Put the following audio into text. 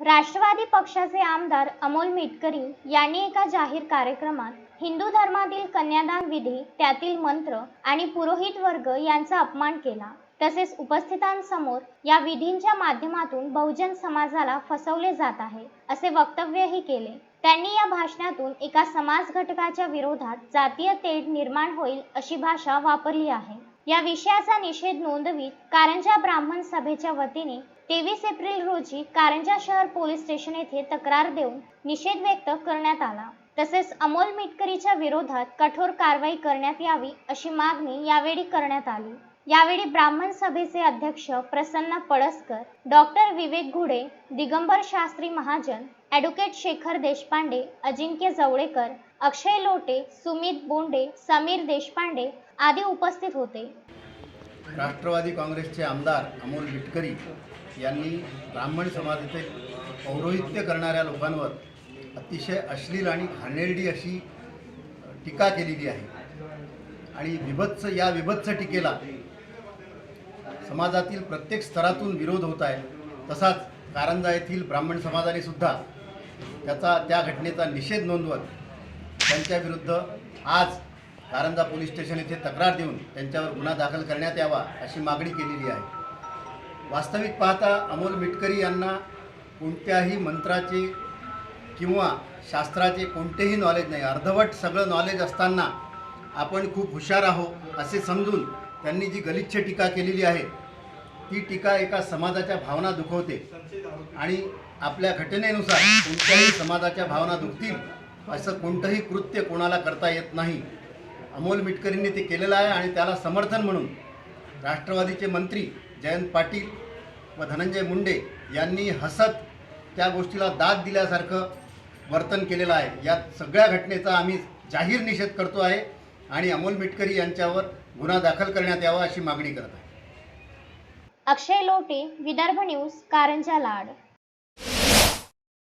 राष्ट्रवादी पक्षाचे आमदार अमोल मिटकरी यांनी एका जाहीर कार्यक्रमात हिंदू धर्मातील कन्यादान विधी त्यातील मंत्र आणि पुरोहित वर्ग यांचा अपमान केला. तसेच उपस्थितांसमोर या विधींच्या माध्यमातून बहुजन समाजाला फसवले जात आहे असे वक्तव्यही केले. त्यांनी या भाषणातून एका समाज घटकाच्या विरोधात जातीय तेढ निर्माण होईल अशी भाषा वापरली आहे. या विषयाचा निषेध नोंदवीत कारंजा ब्राह्मण सभेच्या वतीने तेवीस एप्रिल रोजी कारंजा शहर पोलीस स्टेशन येथे तक्रार देऊन निषेध व्यक्त करण्यात आला. तसेच अमोल मिटकरीच्या विरोधात कठोर कारवाई करण्यात यावी अशी मागणी यावेळी करण्यात आली. यावेळी ब्राह्मण सभेचे अध्यक्ष प्रसन्न पळसकर डॉक्टर विवेक घुडे दिगंबर शास्त्री महाजन ॲडव्होकेट शेखर देशपांडे अजिंक्य जवळेकर अक्षय लोटे सुमित बोंडे समीर देशपांडे आदी उपस्थित होते. राष्ट्रवादी काँग्रेसचे आमदार अमोल बिटकरी यांनी ब्राह्मण समाजाचे पौरोहित्य करणाऱ्या लोकांवर अतिशय अश्लील आणि घाणेरडी अशी टीका केलेली आहे. आणि विभत्स या विभत्स टीकेला समाजातील प्रत्येक स्तरातून विरोध होत आहे. तसाच कारंजा येथील ब्राह्मण समाजाने सुद्धा त्याचा त्या घटनेचा निषेध नोंदवत त्यांच्याविरुद्ध आज कारंजा पोलीस स्टेशन येथे तक्रार देऊन त्यांच्यावर गुन्हा दाखल करण्यात यावा अशी मागणी केलेली आहे. वास्तविक पाहता अमोल मिटकरी यांना कोणत्याही मंत्राचे किंवा शास्त्राचे कोणतेही नॉलेज नाही. अर्धवट सगळं नॉलेज असताना आपण खूप हुशार आहो असे समजून त्यांनी जी गलिच्छ टीका केलेली आहे ती टीका एका समाजाच्या भावना दुखवते आणि आपल्या घटनेनुसार कोणत्याही समाजाच्या भावना दुखतील असं कोणतंही कृत्य कोणाला करता येत नाही. अमोल मिटकरींनी ते केलेलं आहे आणि त्याला समर्थन म्हणून राष्ट्रवादीचे मंत्री जयंत पाटील व धनंजय मुंडे यांनी हसत त्या गोष्टीला दाद दिल्यासारखं वर्तन केलेलं आहे. या सगळ्या घटनेचा आम्ही जाहीर निषेध करतो आहे आणि अमोल मिटकरी यांच्यावर गुन्हा दाखल करण्यात यावा अशी मागणी करत आहे. अक्षय लोटे विदर्भ न्यूज कारंजा लाड.